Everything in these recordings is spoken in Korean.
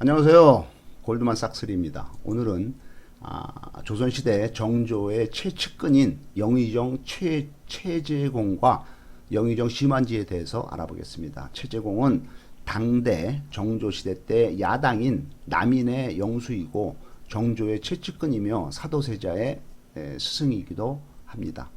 안녕하세요. 골드만 삭스리입니다. 오늘은 아, 조선시대 정조의 최측근인 영의정 최, 최재공과 영의정 심한지에 대해서 알아보겠습니다. 최재공은 당대 정조시대 때 야당인 남인의 영수이고 정조의 최측근이며 사도세자의 에, 스승이기도 합니다.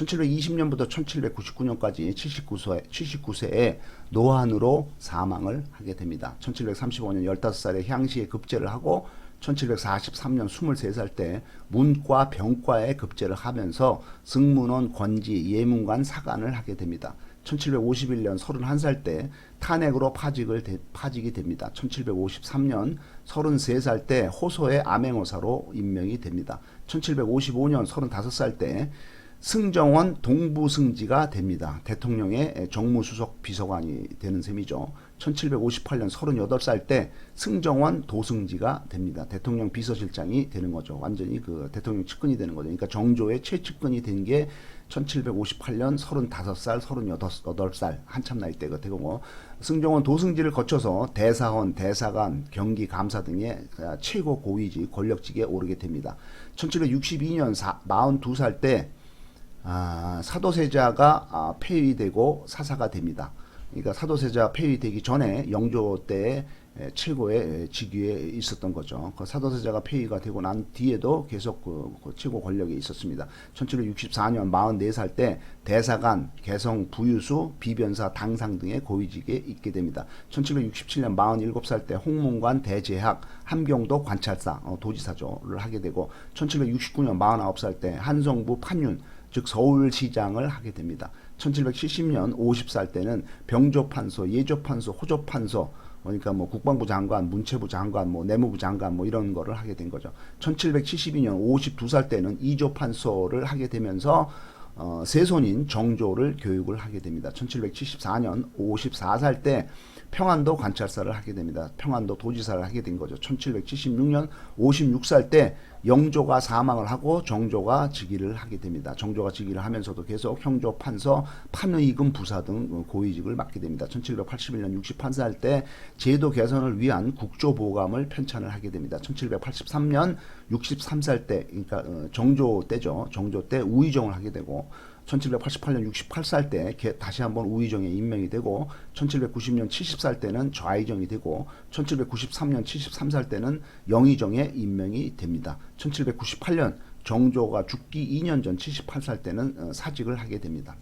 1720년부터 1799년까지 79세, 79세에 노한으로 사망을 하게 됩니다. 1735년 15살에 향시에 급제를 하고 1743년 23살 때 문과 병과에 급제를 하면서 승문원 권지 예문관 사관을 하게 됩니다. 1751년 31살 때 탄핵으로 파직을 되- 파직이 됩니다. 1753년 33살 때 호소의 암행어사로 임명이 됩니다. 1755년 35살 때 승정원 동부승지가 됩니다. 대통령의 정무수석 비서관이 되는 셈이죠. 1758년 38살 때 승정원 도승지가 됩니다. 대통령 비서실장이 되는 거죠. 완전히 그 대통령 측근이 되는 거죠. 그러니까 정조의 최측근이 된 게 1758년 35살, 38살 한참 나이 때가 되고 뭐 승정원 도승지를 거쳐서 대사원, 대사관, 경기감사 등의 최고 고위직 권력직에 오르게 됩니다. 1762년 42살 때 아, 사도세자가 아, 폐위되고 사사가 됩니다. 그러니까 사도세자 폐위되기 전에 영조 때 에, 최고의 에, 직위에 있었던 거죠. 그 사도세자가 폐위가 되고 난 뒤에도 계속 그, 그 최고 권력에 있었습니다. 1764년 44살 때 대사관, 개성, 부유수, 비변사, 당상 등의 고위직에 있게 됩니다. 1767년 47살 때 홍문관, 대제학, 함경도 관찰사, 어, 도지사조를 하게 되고 1769년 49살 때 한성부 판윤, 즉 서울시장을 하게 됩니다. 1770년 50살 때는 병조판서, 예조판서, 호조판서 그러니까 뭐 국방부 장관, 문체부 장관, 뭐 내무부 장관 뭐 이런 거를 하게 된 거죠. 1772년 52살 때는 이조 판서를 하게 되면서 어, 세손인 정조를 교육을 하게 됩니다. 1774년 54살 때 평안도 관찰사를 하게 됩니다. 평안도 도지사를 하게 된 거죠. 1776년 56살 때 영조가 사망을 하고 정조가 즉위를 하게 됩니다. 정조가 즉위를 하면서도 계속 형조 판서, 판의금 부사 등 고위직을 맡게 됩니다. 1781년 61살 때 제도 개선을 위한 국조보감을 편찬을 하게 됩니다. 1783년 63살 때 그러니까 어, 정조 때죠. 정조 때 우의정을 하게 되고 1788년 68살 때 개- 다시 한번 우의정에 임명이 되고 1790년 70살 때는 좌의정이 되고 1793년 73살 때는 영의정에 임명이 됩니다. 1798년 정조가 죽기 2년 전 78살 때는 어, 사직을 하게 됩니다.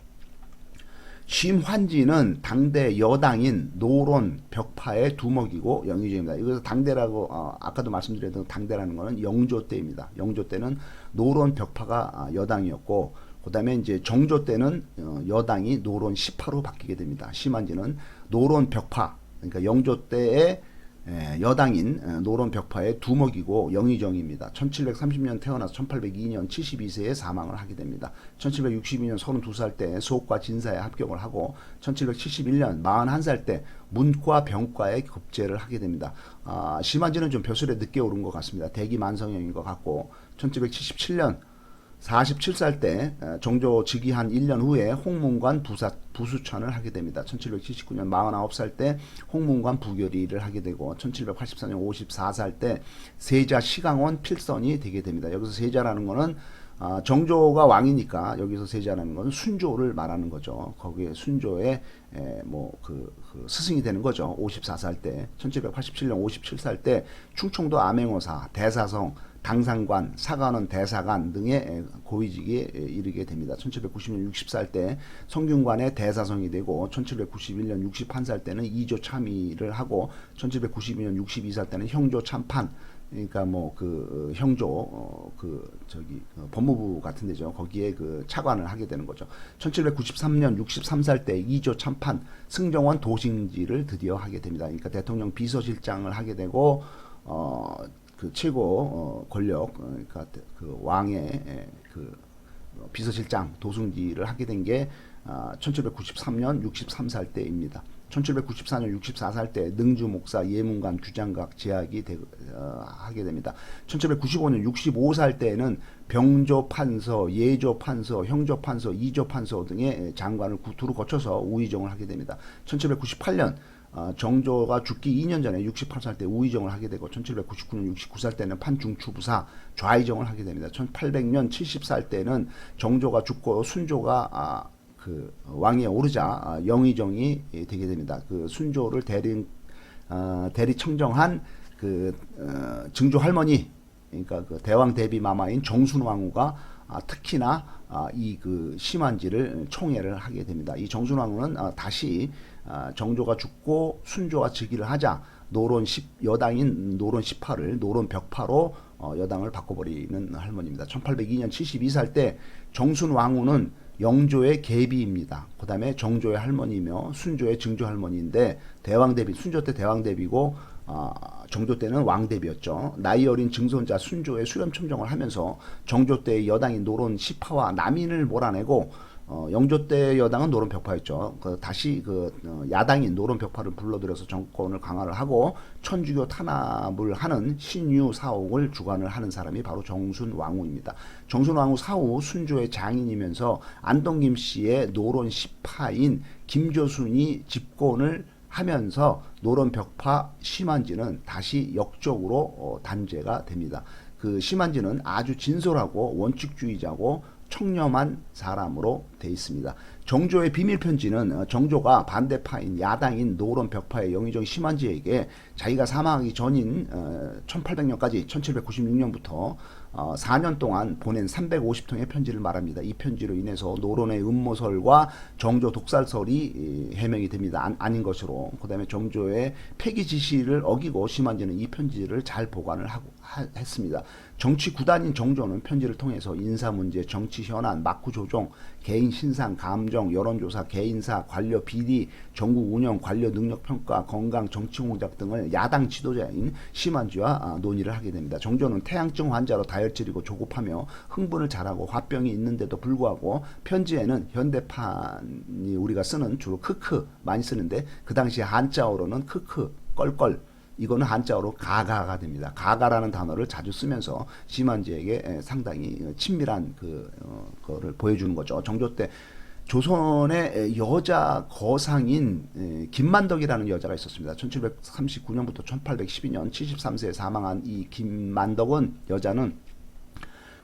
심환지는 당대 여당인 노론 벽파의 두목이고 영의정입니다. 이것을 당대라고 어, 아까도 말씀드렸던 당대라는 것은 영조 때입니다. 영조 때는 노론 벽파가 아, 여당이었고 그다음에 이제 정조 때는 어, 여당이 노론 시파로 바뀌게 됩니다. 심한지는 노론 벽파 그러니까 영조 때의 에, 여당인 에, 노론 벽파의 두목이고 영의정입니다. 1730년 태어나서 1802년 72세에 사망을 하게 됩니다. 1762년 32살 때 수옥과 진사에 합격을 하고 1771년 41살 때 문과 병과에 급제를 하게 됩니다. 아, 심한지는 좀 벼슬에 늦게 오른 것 같습니다. 대기 만성형인 것 같고 1777년 47살 때 어, 정조 즉위한 1년 후에 홍문관 부사, 부수천을 하게 됩니다. 1779년 49살 때 홍문관 부교리를 하게 되고 1784년 54살 때 세자 시강원 필선이 되게 됩니다. 여기서 세자라는 거는 아, 정조가 왕이니까 여기서 세자라는 것은 순조를 말하는 거죠. 거기에 순조의 뭐그 그 스승이 되는 거죠. 54살 때 1787년 57살 때 충청도 암행어사 대사성 당상관, 사관원, 대사관 등의 고위직에 이르게 됩니다. 1790년 60살 때 성균관의 대사성이 되고 1791년 61살 때는 이조 참의를 하고 1792년 62살 때는 형조 참판 그러니까 뭐 그 형조 어, 그 저기 어, 법무부 같은 데죠. 거기에 그 차관을 하게 되는 거죠. 1793년 63살 때 이조 참판 승정원 도승지를 드디어 하게 됩니다. 그러니까 대통령 비서실장을 하게 되고 어 그 최고 어, 권력 어, 그러니까 그 왕의 에, 그 어, 비서실장 도승지를 하게 된게 아, 1793년 63살 때입니다. 1794년 64살 때 능주 목사 예문관 규장각 제약이 되, 어, 하게 됩니다. 1795년 65살 때에는 병조 판서, 예조 판서, 형조 판서, 이조 판서 등의 장관을 구- 두루 거쳐서 우의정을 하게 됩니다. 1798년 어, 정조가 죽기 2년 전에 68살 때 우의정을 하게 되고 1799년 69살 때는 판중추부사 좌의정을 하게 됩니다. 1800년 70살 때는 정조가 죽고 순조가 아, 그 왕위에 오르자 아, 영의정이 되게 됩니다. 그 순조를 대리 어, 대리 청정한 그 어, 증조 할머니 그러니까 그 대왕 대비 마마인 정순왕후가 아, 특히나 아, 이그 심한지를 총애를 하게 됩니다. 이 정순왕후는 아, 다시 아, 정조가 죽고 순조가 즉위를 하자 노론 10, 여당인 노론 18을 노론 벽파로 어, 여당을 바꿔버리는 할머니입니다. 1802년 72살 때 정순 왕후는 영조의 계비입니다. 그 다음에 정조의 할머니며 순조의 증조 할머니인데 대왕 대비 순조 때 대왕 대비고 아, 정조 때는 왕 대비였죠. 나이 어린 증손자 순조의 수렴 첨정을 하면서 정조 때 여당인 노론 시파와 남인을 몰아내고 어, 영조 때 여당은 노론 벽파였죠. 그 다시 그 어, 야당인 노론 벽파를 불러들여서 정권을 강화를 하고 천주교 탄압을 하는 신유 사옥을 주관을 하는 사람이 바로 정순 왕후입니다. 정순 왕후 사후 순조의 장인이면서 안동 김 씨의 노론 시파인 김조순이 집권을 하면서 노론 벽파 심한지는 다시 역적으로 어, 단죄가 됩니다. 그 심한지는 아주 진솔하고 원칙주의자고 청렴한 사람으로 돼 있습니다. 정조의 비밀 편지는 어, 정조가 반대파인 야당인 노론 벽파의 영의정 심한지에게 자기가 사망하기 전인 1800년까지 1796년부터 4년 동안 보낸 350통의 편지를 말합니다. 이 편지로 인해서 노론의 음모설과 정조 독살설이 해명이 됩니다. 아, 닌 것으로. 그 다음에 정조의 폐기 지시를 어기고 심한지는 이 편지를 잘 보관을 하고 하, 했습니다. 정치 구단인 정조는 편지를 통해서 인사 문제, 정치 현안, 막구 조정, 개인 신상, 감정, 여론조사, 개인사, 관료 비리, 전국 운영, 관료 능력 평가, 건강, 정치 공작 등을 야당 지도자인 심한지와 아, 논의를 하게 됩니다. 정조는 태양증 환자로 다 혈질이고 조급하며 흥분을 잘하고 화병이 있는데도 불구하고 편지에는 현대판이 우리가 쓰는 주로 크크 많이 쓰는데 그 당시 한자어로는 크크 껄껄 이거는 한자어로 가가가 됩니다. 가가라는 단어를 자주 쓰면서 심한지에게 상당히 친밀한 그 어, 거를 보여주는 거죠. 정조 때 조선의 여자 거상인 김만덕이라는 여자가 있었습니다. 1739년부터 1812년 73세에 사망한 이 김만덕은 여자는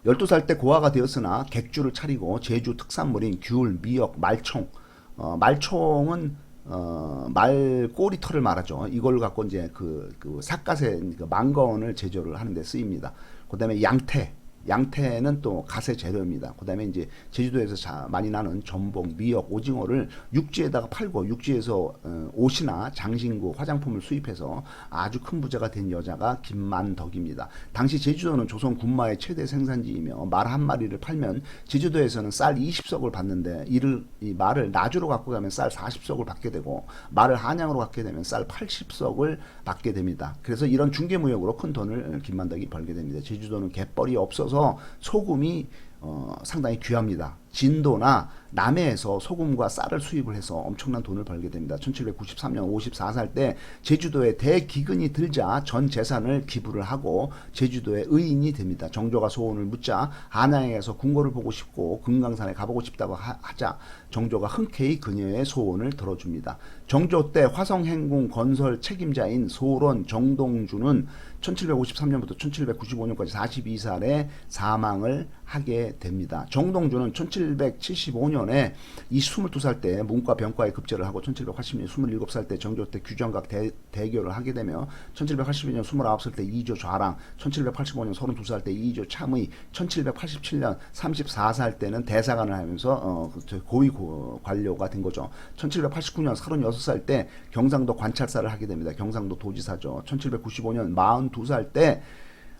12살 때 고아가 되었으나 객주를 차리고 제주 특산물인 귤, 미역, 말총 어, 말총은 어, 말 꼬리 털을 말하죠. 이걸 갖고 이제 그, 그 삿갓의 그 망건을 제조를 하는 데 쓰입니다. 그 다음에 양태. 양태는 또 가세 재료입니다. 그 다음에 이제 제주도에서 자, 많이 나는 전복, 미역, 오징어를 육지에다가 팔고 육지에서 어, 옷이나 장신구, 화장품을 수입해서 아주 큰 부자가 된 여자가 김만덕입니다. 당시 제주도는 조선 군마의 최대 생산지이며 말 한 마리를 팔면 제주도에서는 쌀 20석을 받는데 이를 이 말을 나주로 갖고 가면 쌀 40석을 받게 되고 말을 한양으로 갖게 되면 쌀 80석을 받게 됩니다. 그래서 이런 중개무역으로 큰 돈을 김만덕이 벌게 됩니다. 제주도는 갯벌이 없어서 소금이 어, 상당히 귀합니다. 진도나 남해에서 소금과 쌀을 수입을 해서 엄청난 돈을 벌게 됩니다. 1793년 54살 때 제주도에 대기근이 들자 전 재산을 기부를 하고 제주도의 의인이 됩니다. 정조가 소원을 묻자 한양에서 궁궐을 보고 싶고 금강산에 가보고 싶다고 하, 자 정조가 흔쾌히 그녀의 소원을 들어줍니다. 정조 때 화성행궁 건설 책임자인 소론 정동주는 1753년부터 1795년까지 42살에 사망을 하게 됩니다. 정동주는 1775년에 이 22살 때 문과 병과에 급제를 하고 1780년 27살 때 정조 때 규정각 대, 대교를 하게 되며 1782년 29살 때 2조 좌랑 1785년 32살 때 2조 참의 1787년 34살 때는 대사관을 하면서 어, 고위 고, 관료가 된 거죠. 1789년 36살 때 경상도 관찰사를 하게 됩니다. 경상도 도지사죠. 1795년 42살 때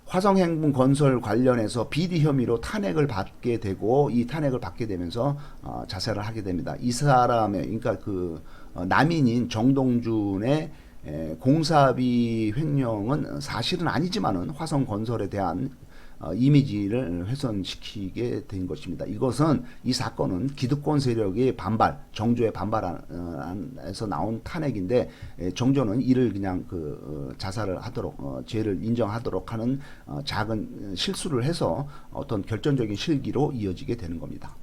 화성행궁 건설 관련해서 비리 혐의로 탄핵을 받게 되고 이 탄핵을 받게 되면서 어, 자살을 하게 됩니다. 이 사람의 그러니까 그 어, 남인인 정동준의 에, 공사비 횡령은 사실은 아니지만은 화성 건설에 대한 어, 이미지를 훼손시키게 된 것입니다. 이것은 이 사건은 기득권 세력의 반발, 정조의 반발에서 나온 탄핵인데 에, 정조는 이를 그냥 그 어, 자살을 하도록 어, 죄를 인정하도록 하는 어, 작은 실수를 해서 어떤 결정적인 실기로 이어지게 되는 겁니다.